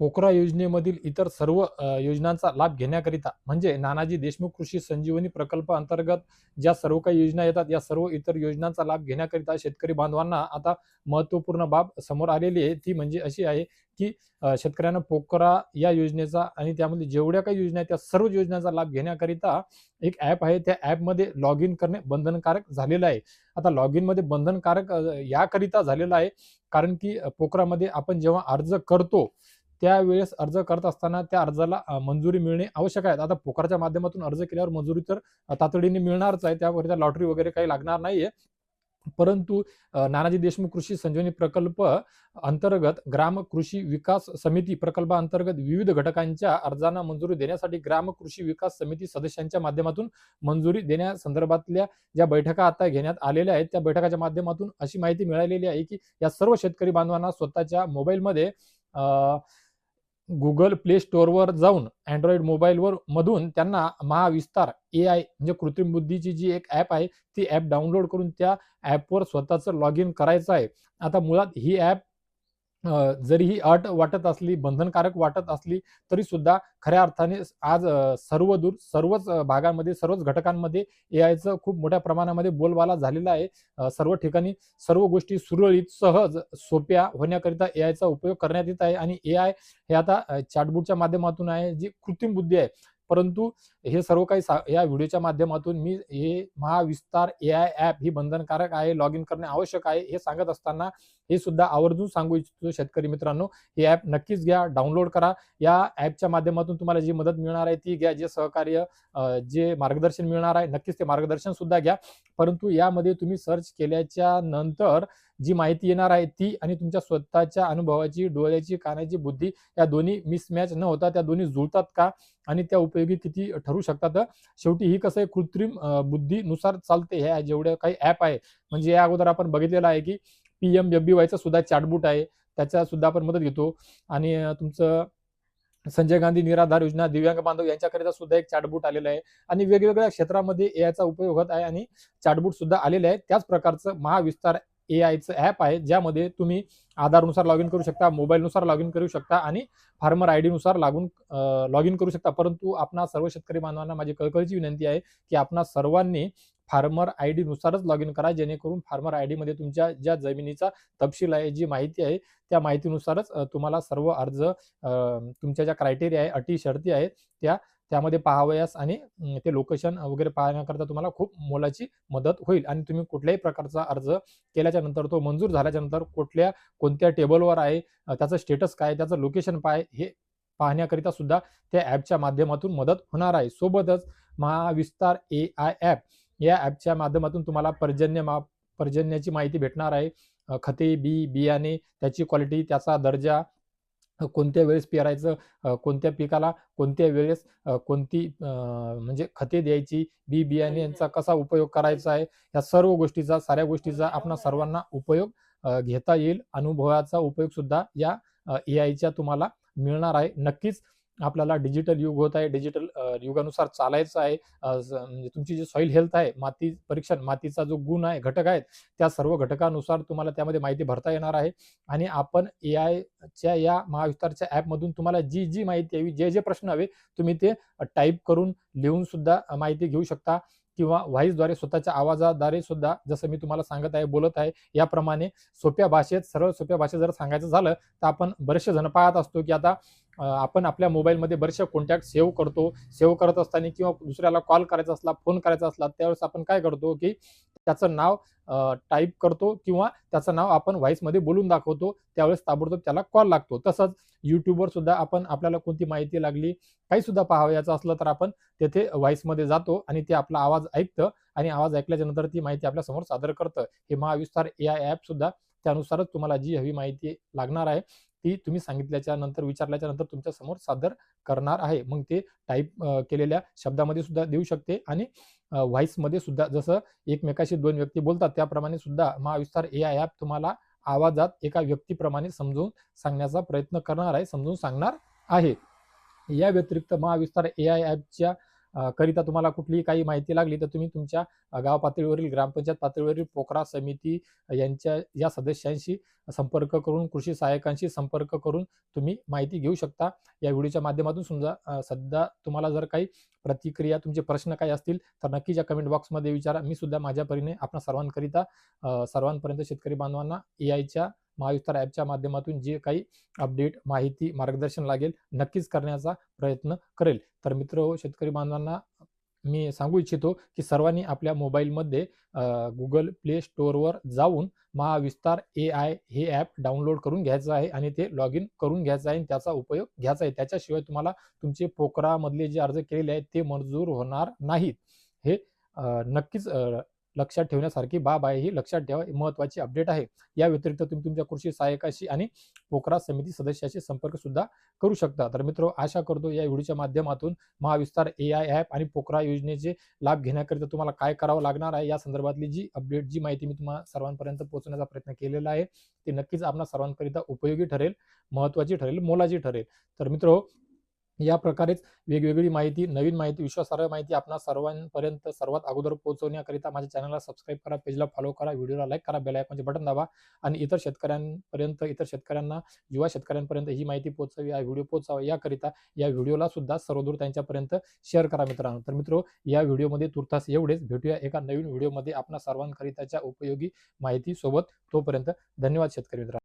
पोकरा योजनेमधील इतर सर्व योजनांचा लाभ घेण्याकरिता म्हणजे नानाजी देशमुख कृषी संजीवनी प्रकल्प अंतर्गत ज्या सर्व काही योजना येतात या सर्व इतर योजनांचा लाभ घेण्याकरिता शेतकरी बांधवांना आता महत्त्वपूर्ण बाब समोर आलेली आहे. ती म्हणजे अशी आहे की शेतकऱ्यांना पोकरा या योजनेचा आणि त्यामध्ये जेवढ्या काही योजना आहेत त्या सर्व योजनांचा लाभ घेण्याकरिता एक ॲप आहे. त्या ॲपमध्ये लॉग इन करणे बंधनकारक झालेलं आहे. आता लॉग इनमध्ये बंधनकारक याकरिता झालेलं आहे. कारण की पोखरामध्ये पोकरामध्ये आपण जेव्हा अर्ज करतो त्यावेळेस अर्ज करत असताना त्या अर्जाला मंजुरी मिळणे आवश्यक आहे. आता पोकराच्या माध्यमातून अर्ज केल्यावर मंजुरी तर तातडीने मिळणारच आहे. त्यावर लॉटरी वगैरे काही लागणार नाहीये. परंतु नानाजी देशमुख कृषी संजीवनी प्रकल्प अंतर्गत ग्राम कृषी विकास समिती प्रकल्पाअंतर्गत विविध घटकांच्या अर्जांना मंजुरी देण्यासाठी ग्राम कृषी विकास समिती सदस्यांच्या माध्यमातून मंजुरी देण्यासंदर्भातल्या ज्या बैठका आता घेण्यात आलेल्या आहेत त्या बैठकाच्या माध्यमातून अशी माहिती मिळालेली आहे की या सर्व शेतकरी बांधवांना स्वतःच्या मोबाईलमध्ये गुगल प्ले स्टोअरवर जाऊन अँड्रॉइड मोबाईलवर मधून त्यांना महाविस्तार ए आय म्हणजे कृत्रिम बुद्धीची जी एक ॲप आहे ती ॲप डाउनलोड करून त्या ॲपवर स्वतःचं लॉग इन करायचं आहे. आता मुळात ही ॲप जरी ही अट वाटत असली बंधनकारक वाटत असली तरी सुद्धा खऱ्या अर्थाने आज सर्व दूर सर्वच भागांमध्ये सर्वच घटकांमध्ये ए आयचं खूप मोठ्या प्रमाणामध्ये बोलबाला झालेला आहे. सर्व ठिकाणी सर्व गोष्टी सुरळीत सहज सोप्या होण्याकरिता ए आयचा उपयोग करण्यात येत आहे. आणि ए आय हे आता चॅटबुटच्या माध्यमातून आहे जी कृत्रिम बुद्धी आहे. परंतु हे सर्व काही सा- या व्हिडिओच्या माध्यमातून मी हे महाविस्तार ए आय ॲप ही बंधनकारक आहे लॉग इन करणे आवश्यक आहे हे सांगत असताना हे सुद्धा आवर्जून सांगू इच्छितो शेतकरी मित्रांनो. हे ॲप नक्कीच घ्या डाउनलोड करा. या ॲपच्या माध्यमातून तुम्हाला जी मदत मिळणार आहे ती घ्या जे सहकार्य जे मार्गदर्शन मिळणार आहे नक्कीच ते मार्गदर्शन सुद्धा घ्या. परंतु यामध्ये तुम्ही सर्च केल्याच्यानंतर जी माहिती येणार आहे ती आणि तुमच्या स्वतःच्या अनुभवाची डोळ्याची कानाची बुद्धी या दोन्ही मिसमॅच न होता त्या दोन्ही जुळतात का? आणि त्या उपयोगी किती ठरू शकतात? शेवटी ही कसं आहे कृत्रिम बुद्धीनुसार चालते ह्या जेवढ्या काही ॲप आहे. म्हणजे या अगोदर आपण बघितलेलं आहे की पी एम एफ बी वायचा सुद्धा चॅटबुट आहे. त्याच्या सुद्धा आपण मदत घेतो. आणि तुमचं संजय गांधी निराधार योजना दिव्यांग बांधव यांच्याकरिता सुद्धा एक चॅटबुट आलेलं आहे. आणि वेगवेगळ्या क्षेत्रामध्ये एआयचा उपयोग होत आहे आणि चॅटबुट सुद्धा आलेले आहे. त्याच प्रकारचं महाविस्तार ए आयचं ॲप आहे ज्यामध्ये तुम्ही आधारनुसार लॉग इन करू शकता मोबाईलनुसार लॉग इन करू शकता आणि फार्मर आयनुसार लागून लॉग इन करू शकता. परंतु आपणा सर्व शेतकरी बांधवांना माझी कळकळीची विनंती आहे की आपणा सर्वांनी फार्मर आय डी नुसारच लॉग इन करा जेणेकरून फार्मर आयमध्ये तुमच्या ज्या जमिनीचा तपशील आहे जी माहिती आहे त्या माहितीनुसारच तुम्हाला सर्व अर्ज तुमच्या ज्या क्रायटेरिया आहे अटी शर्ती आहे त्या त्यामध्ये पाहावयास आणि ते लोकेशन वगैरे पाहण्याकरता तुम्हाला खूप मोलाची मदत होईल. आणि तुम्ही कुठल्याही प्रकारचा अर्ज केल्याच्यानंतर तो मंजूर झाल्याच्यानंतर कुठल्या कोणत्या टेबलवर आहे त्याचं स्टेटस काय त्याचं लोकेशन पाय हे पाहण्याकरिता सुद्धा त्या ॲपच्या माध्यमातून मदत होणार आहे. सोबतच महाविस्तार ए आय ॲप या ॲपच्या माध्यमातून तुम्हाला पर्जन्य मा पर्जन्याची माहिती भेटणार आहे. खते बी बियाणे त्याची क्वालिटी त्याचा दर्जा कोणत्या वेळेस पेरायचं कोणत्या पिकाला कोणत्या वेळेस कोणती म्हणजे खते द्यायची बी बियाणे यांचा कसा उपयोग करायचा आहे या सर्व गोष्टीचा साऱ्या गोष्टीचा आपणा सर्वांना उपयोग घेता येईल. अनुभवाचा उपयोग सुद्धा या ए आयच्या तुम्हाला मिळणार आहे. नक्कीच आपल्याला डिजिटल युग होत आहे डिजिटल युगानुसार चालायचं आहे म्हणजे तुमची जी सॉईल हेल्थ आहे माती परीक्षण मातीचा जो गुण आहे घटक आहेत त्या सर्व घटकानुसार तुम्हाला त्यामध्ये माहिती भरता येणार आहे. आणि आपण ए आयच्या या महाविस्तारच्या ॲपमधून तुम्हाला जी जी माहिती हवी जे जे प्रश्न हवे तुम्ही ते टाईप करून लिहून सुद्धा माहिती घेऊ शकता. किंवा व्हॉइसद्वारे स्वतःच्या आवाजाद्वारे सुद्धा जसं मी तुम्हाला सांगत आहे बोलत आहे याप्रमाणे सोप्या भाषेत सरळ सोप्या भाषेत जर सांगायचं झालं तर आपण बरेचसे जण पाहत असतो की आता आपण आपल्या मोबाईलमध्ये बरेचसे कॉन्टॅक्ट सेव्ह करतो. सेव्ह करत असताना किंवा दुसऱ्याला कॉल करायचा असला फोन करायचा असला त्यावेळेस आपण काय करतो की त्याचं नाव टाईप करतो किंवा त्याचं नाव आपण व्हॉइसमध्ये बोलून दाखवतो. त्यावेळेस ताबडतोब त्याला कॉल लागतो. तसंच युट्यूबवर सुद्धा आपण आपल्याला कोणती माहिती लागली काही सुद्धा पाहावयाचं असलं तर आपण तेथे व्हॉइसमध्ये जातो आणि ते आपला आवाज ऐकतं आणि आवाज ऐकल्याच्या नंतर ती माहिती आपल्यासमोर सादर करतं. हे महाविस्तार ए आय ॲप सुद्धा त्यानुसारच तुम्हाला जी हवी माहिती लागणार आहे ती तुम्ही सांगितल्याच्या नंतर विचारल्याच्या नंतर तुमच्यासमोर सादर करणार आहे. मग ते टाईप केलेल्या शब्दामध्ये सुद्धा देऊ शकते आणि व्हॉइसमध्ये सुद्धा जसं एकमेकाशी दोन व्यक्ती बोलतात त्याप्रमाणे सुद्धा महाविस्तार ए आय ॲप तुम्हाला आवाजात एका व्यक्तीप्रमाणे समजून सांगण्याचा प्रयत्न करणार आहे समजून सांगणार आहे. या व्यतिरिक्त महाविस्तार ए आय ॲपच्या करिता तुम्हाला कुठलीही काही माहिती लागली तर तुम्ही तुमच्या गाव पातळीवरील ग्रामपंचायत पातळीवरील पोकरा समिती यांच्या या सदस्यांशी संपर्क करून कृषी सहाय्यकांशी संपर्क करून तुम्ही माहिती घेऊ शकता. या व्हिडिओच्या माध्यमातून समजा सध्या तुम्हाला जर काही प्रतिक्रिया तुमचे प्रश्न काही असतील तर नक्कीच या कमेंट बॉक्समध्ये विचारा. मी सुद्धा माझ्या परीने आपणा सर्वांकरिता सर्वांपर्यंत शेतकरी बांधवांना ए आयच्या महाविस्तार ॲपच्या माध्यमातून जे काही अपडेट माहिती मार्गदर्शन लागेल नक्कीच करण्याचा प्रयत्न करेल. तर मित्र हो, शेतकरी बांधवांना मी सांगू इच्छितो की सर्वांनी आपल्या मोबाईलमध्ये गुगल प्ले स्टोअरवर जाऊन महाविस्तार ए आय हे ॲप डाउनलोड करून घ्यायचं आहे आणि ते लॉग इन करून घ्यायचं आहे. आणि त्याचा उपयोग घ्यायचा आहे. त्याच्याशिवाय तुम्हाला तुमचे पोकरामधले जे अर्ज केलेले आहेत ते मंजूर होणार नाहीत. हे नक्कीच लक्षात ठेवण्यासारखी बाब आहे. ही लक्षात ठेवा. महत्वाची महत्त्वाची अपडेट आहे. या व्यतिरिक्त तुम्ही तुमच्या कृषी सहाय्यकाशी आणि पोकरा समिती सदस्याशी संपर्क सुद्धा करू शकता. तर मित्र आशा करतो या व्हिडिओच्या माध्यमातून महाविस्तार ए आय ॲप आणि पोकरा योजनेचे लाभ घेण्याकरिता तुम्हाला काय करावं लागणार आहे? या संदर्भातली जी अपडेट जी माहिती मी तुम्हाला सर्वांपर्यंत पोहोचण्याचा प्रयत्न केलेला आहे ती नक्कीच आपल्या सर्वांकरिता उपयोगी ठरेल महत्त्वाची ठरेल मोलाची ठरेल. तर मित्र या प्रकारेच वेगवेगळी माहिती नवीन माहिती विश्वासार्ह माहिती आपणा सर्वांपर्यंत सर्वात अगोदर पोहोचवण्याकरिता माझ्या चॅनलला सबस्क्राईब करा पेजला फॉलो करा व्हिडिओला लाईक करा बेल आयकॉनचे बटन दाबा आणि इतर शेतकऱ्यांपर्यंत इतर शेतकऱ्यांना युवा शेतकऱ्यांपर्यंत ही माहिती पोहोचावी हा व्हिडिओ पोहोचावा याकरिता या व्हिडिओला सुद्धा सर्वदूर त्यांच्यापर्यंत शेअर करा मित्रांनो. तर मित्र या व्हिडिओमध्ये तुर्तास एवढेच. भेटूया एका नवीन व्हिडिओमध्ये. आपणा सर्वांकरिताच्या उपयोगी माहिती सोबत तोपर्यंत धन्यवाद शेतकरी मित्रांनो.